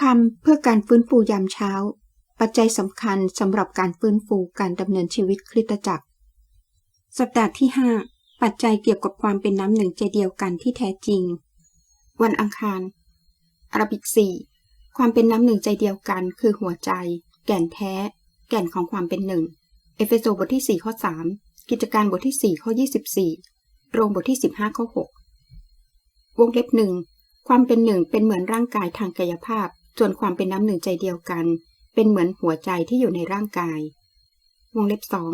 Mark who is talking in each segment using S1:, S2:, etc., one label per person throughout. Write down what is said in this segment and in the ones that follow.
S1: คำเพื่อการฟื้นฟูยามเช้า ปัจจัยสำคัญสำหรับการฟื้นฟูการดำเนินชีวิตคริสตจักร สัปดาห์ที่ 5 ปัจจัยเกี่ยวกับความเป็นน้ำหนึ่งใจเดียวกันที่แท้จริง วันอังคารอาราบิก4ความเป็นน้ำหนึ่งใจเดียวกันคือหัวใจ แก่นแท้ แก่นของความเป็นหนึ่ง เอเฟโซบทที่ 4 ข้อ 3 กิจการบทที่ 4 ข้อ 24 โรมบทที่ 15 ข้อ 6 วงเล็บหนึ่งความเป็นหนึ่งเป็นเหมือนร่างกายทางกายภาพ ส่วนความเป็นน้ำหนึ่งใจเดียวกัน เป็นเหมือนหัวใจที่อยู่ในร่างกาย วงเล็บสอง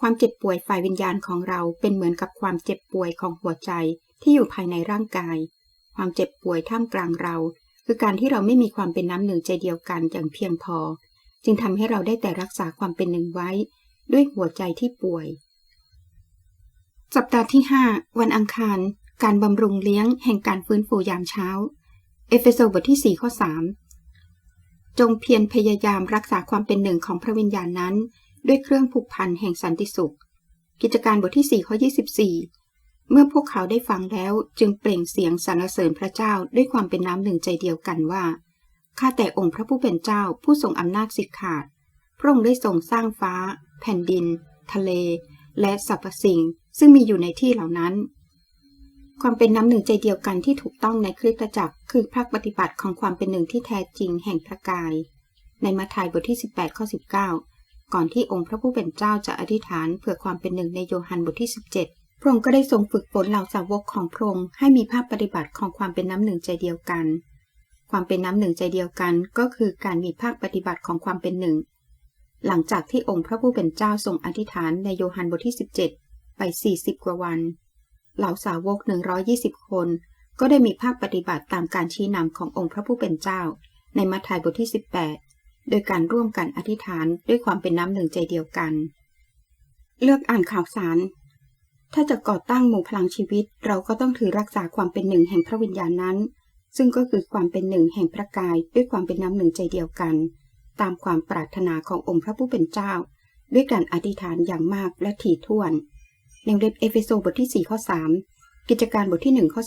S1: ความเจ็บป่วยฝ่ายวิญญาณของเราเป็นเหมือนกับความเจ็บป่วยของหัวใจที่อยู่ภายในร่างกาย ความเจ็บป่วยท่ามกลางเรา คือการที่เราไม่มีความเป็นน้ำหนึ่งใจเดียวกันอย่างเพียงพอ จึงทำให้เราได้แต่รักษาความเป็นหนึ่งไว้ ด้วยหัวใจที่ป่วย สัปดาห์ที่ 5 วันอังคาร การบำรุงเลี้ยงแห่งการฟื้นฟูยามเช้า เอเฟโซบทที่ 4 ข้อ 3 จงเพียรพยายามรักษาความเป็นหนึ่งของพระวิญญาณนั้น ด้วยเครื่องผูกพันแห่งสันติสุข กิจการบทที่4ข้อ24 เมื่อพวกเขาได้ฟังแล้วจึงเปล่งเสียงสรรเสริญพระเจ้าด้วยความเป็นน้ำหนึ่งใจเดียวกันว่าข้าแต่องค์พระผู้เป็นเจ้าผู้ทรงอำนาจสิทธิ์ขาด พระองค์ได้ทรงสร้างฟ้า แผ่นดิน ทะเล และสรรพสิ่ง ซึ่งมีอยู่ในที่เหล่านั้น ความเป็นน้ำหนึ่งใจเดียวกันที่ถูกต้องในคริสตจักร คือภาคปฏิบัติของความเป็นหนึ่งที่แท้จริงแห่งพระกาย ในมาทายบทที่ 18 ข้อ 19 ก่อนที่องค์พระผู้เป็นเจ้าจะอธิษฐานเพื่อความเป็นหนึ่งในโยฮันบทที่ 17 พระองค์ก็ได้ทรงฝึกฝนเหล่าสาวกของพระองค์ให้มีภาคปฏิบัติของความเป็นน้ำหนึ่งใจเดียวกัน ความเป็นน้ำหนึ่งใจเดียวกันก็คือการมีภาคปฏิบัติของความเป็นหนึ่ง หลังจากที่องค์พระผู้เป็นเจ้าทรงอธิษฐานในโยฮันบทที่ 17 ไป 40 กว่าวัน เหล่าสาวก 120 คน ก็ได้มีภาคปฏิบัติตามการชี้นำขององค์พระผู้เป็นเจ้า ในมัทธิวบทที่ 18 โดยการร่วมกันอธิษฐานด้วยความเป็นน้ำหนึ่งใจเดียวกัน เลือกอ่านข่าวสาร ถ้าจะก่อตั้งหมู่พลังชีวิต เราก็ต้องถือรักษาความเป็นหนึ่งแห่งพระวิญญาณนั้น ซึ่งก็คือความเป็นหนึ่งแห่งพระกายด้วยความเป็นน้ำหนึ่งใจเดียวกัน ตามความปรารถนาขององค์พระผู้เป็นเจ้า ด้วยการอธิษฐานอย่างมากและถี่ถ้วน ในเล็บเอเฟโซบทที่ 4 ข้อ 3 กิจการบทที่ 1 ข้อ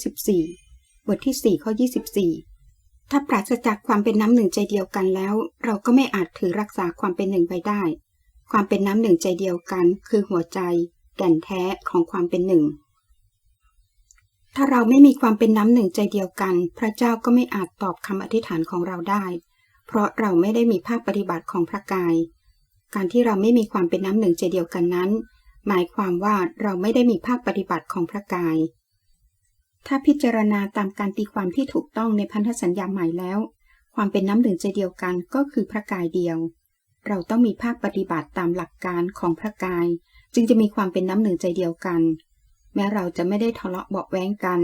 S1: 14 บทที่ 4 ข้อ 24 ถ้าปราศจากความเป็นน้ำหนึ่งใจเดียวกันแล้ว เราก็ไม่อาจถือรักษาความเป็นหนึ่งไว้ได้ ความเป็นน้ำหนึ่งใจเดียวกัน คือหัวใจ แก่นแท้ของความเป็นหนึ่ง ถ้าเราไม่มีความเป็นน้ำหนึ่งใจเดียวกัน พระเจ้าก็ไม่อาจตอบคำอธิษฐานของเราได้ เพราะเราไม่ได้มีภาคปฏิบัติของพระกาย การที่เราไม่มีความเป็นน้ำหนึ่งใจเดียวกันนั้น หมายความว่าเราไม่ได้มีภาคปฏิบัติของพระกาย ถ้าพิจารณาตามการตีความที่ถูกต้องในพันธสัญญาใหม่แล้ว ความเป็นน้ำหนึ่งใจเดียวกันก็คือพระกายเดียว เราต้องมีภาคปฏิบัติตามหลักการของพระกาย จึงจะมีความเป็นน้ำหนึ่งใจเดียวกัน แม้เราจะไม่ได้ทะเลาะเบาแว้งกัน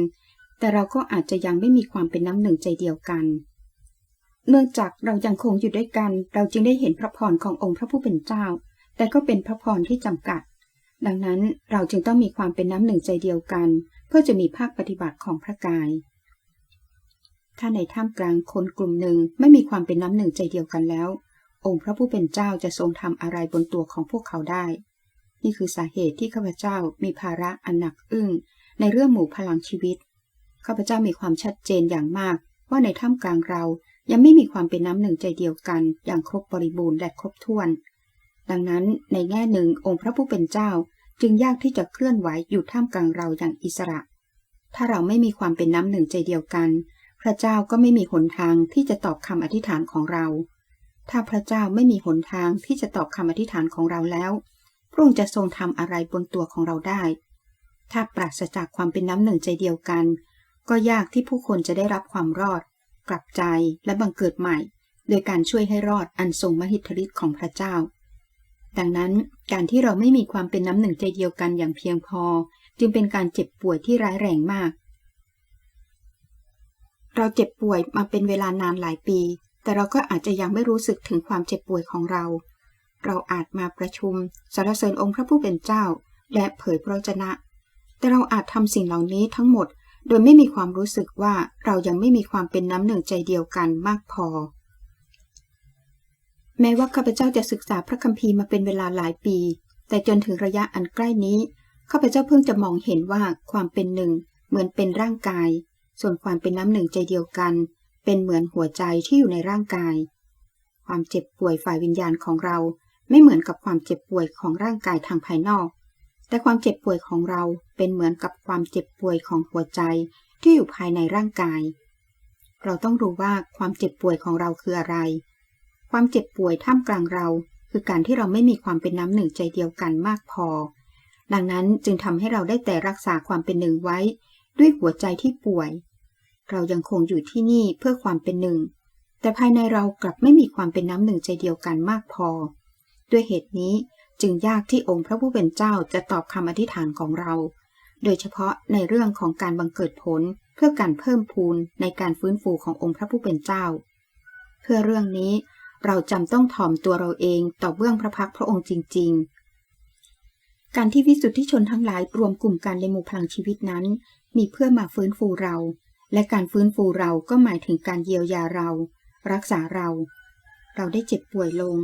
S1: แต่เราก็อาจจะยังไม่มีความเป็นน้ำหนึ่งใจเดียวกัน เนื่องจากเรายังคงอยู่ด้วยกัน เราจึงได้เห็นพระพรขององค์พระผู้เป็นเจ้า แต่ก็เป็นพระพรที่จำกัด ดังนั้นเราจึงต้องมีความเป็นน้ำหนึ่งใจเดียวกัน เพื่อจะมีภาคปฏิบัติของพระกาย ถ้าในท่ามกลางคนกลุ่มหนึ่งไม่มีความเป็นน้ำหนึ่งใจเดียวกันแล้ว องค์พระผู้เป็นเจ้าจะทรงทำอะไรบนตัวของพวกเขาได้ นี่คือสาเหตุที่ข้าพเจ้ามีภาระอันหนักอึ้งในเรื่องหมู่พลังชีวิตข้าพเจ้ามีความชัดเจนอย่างมาก ว่าในท่ามกลางเรายังไม่มีความเป็นน้ำหนึ่งใจเดียวกัน อย่างครบบริบูรณ์และครบถ้วน ดังนั้นในแง่หนึ่งองค์พระผู้เป็นเจ้าจึงยากที่จะเคลื่อนไหวอยู่ท่ามกลางเราอย่างอิสระ ถ้าเราไม่มีความเป็นน้ำหนึ่งใจเดียวกัน พระเจ้าก็ไม่มีหนทางที่จะตอบคำอธิษฐานของเรา ถ้าพระเจ้าไม่มีหนทางที่จะตอบคำอธิษฐานของเราแล้วพระองค์จะทรงทำอะไรบนตัวของเราได้ ถ้าปราศจากความเป็นน้ำหนึ่งใจเดียวกัน ก็ยากที่ผู้คนจะได้รับความรอด กลับใจและบังเกิดใหม่ โดยการช่วยให้รอดอันทรงมหิทธิฤทธิ์ของพระเจ้า ดังนั้นการที่เราไม่มีความเป็นน้ำหนึ่งใจเดียวกันอย่างเพียงพอ จึงเป็นการเจ็บป่วยที่ร้ายแรงมาก เราเจ็บป่วยมาเป็นเวลานานหลายปี แต่เราก็อาจจะยังไม่รู้สึกถึงความเจ็บป่วยของเรา เราอาจมาประชุมสรรเสริญองค์พระผู้เป็นเจ้า และเผยพระวจนะ แต่เราอาจทำสิ่งเหล่านี้ทั้งหมด โดยไม่มีความรู้สึกว่าเรายังไม่มีความเป็นน้ำหนึ่งใจเดียวกันมากพอ แม้ว่าข้าพเจ้าจะศึกษาพระคัมภีร์มาเป็นเวลาหลายปี แต่จนถึงระยะอันใกล้นี้ข้าพเจ้าเพิ่งจะมองเห็นว่าความเป็นหนึ่ง เหมือนเป็นร่างกาย ส่วนความเป็นน้ำหนึ่งใจเดียวกัน เป็นเหมือนหัวใจที่อยู่ในร่างกาย ความเจ็บป่วยฝ่ายวิญญาณของเรา ไม่เหมือนกับความเจ็บป่วยของร่างกายทางภายนอก แต่ความเจ็บป่วยของเราเป็นเหมือนกับความเจ็บป่วยของหัวใจที่อยู่ภายในร่างกาย เราต้องรู้ว่าความเจ็บป่วยของเราคืออะไร ความเจ็บป่วยท่ามกลางเรา คือการที่เราไม่มีความเป็นน้ำหนึ่งใจเดียวกันมากพอ ดังนั้นจึงทำให้เราได้แต่รักษาความเป็นหนึ่งไว้ ด้วยหัวใจที่ป่วย เรายังคงอยู่ที่นี่เพื่อความเป็นหนึ่ง แต่ภายในเรากลับไม่มีความเป็นน้ำหนึ่งใจเดียวกันมากพอ ด้วยเหตุนี้จึงยากที่องค์พระผู้เป็นเจ้าจะตอบคำอธิษฐานของเรา โดยเฉพาะในเรื่องของการบังเกิดผลเพื่อการเพิ่มพูนในการฟื้นฟูขององค์พระผู้เป็นเจ้า เพื่อเรื่องนี้ เราจำต้องถ่อมตัวเราเองต่อเบื้องพระพักพระองค์จริง ๆ การที่วิสุทธิชนทั้งหลายรวมกลุ่มกันในหมู่พลังชีวิตนั้น มีเพื่อมาฟื้นฟูเรา และการฟื้นฟูเราก็หมายถึงการเยียวยาเรา รักษาเรา เราได้เจ็บป่วยลง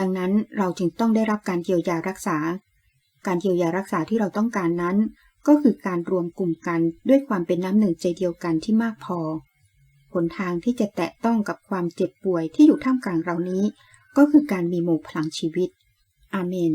S1: ดังนั้นเราจึงต้องได้รับการเยียวยารักษา การเยียวยารักษาที่เราต้องการนั้น ก็คือการรวมกลุ่มกันด้วยความเป็นน้ำหนึ่งใจเดียวกันที่มากพอ หนทางที่จะแตะต้องกับความเจ็บป่วยที่อยู่ท่ามกลางเรานี้ ก็คือการมีหมู่พลังชีวิต อาเมน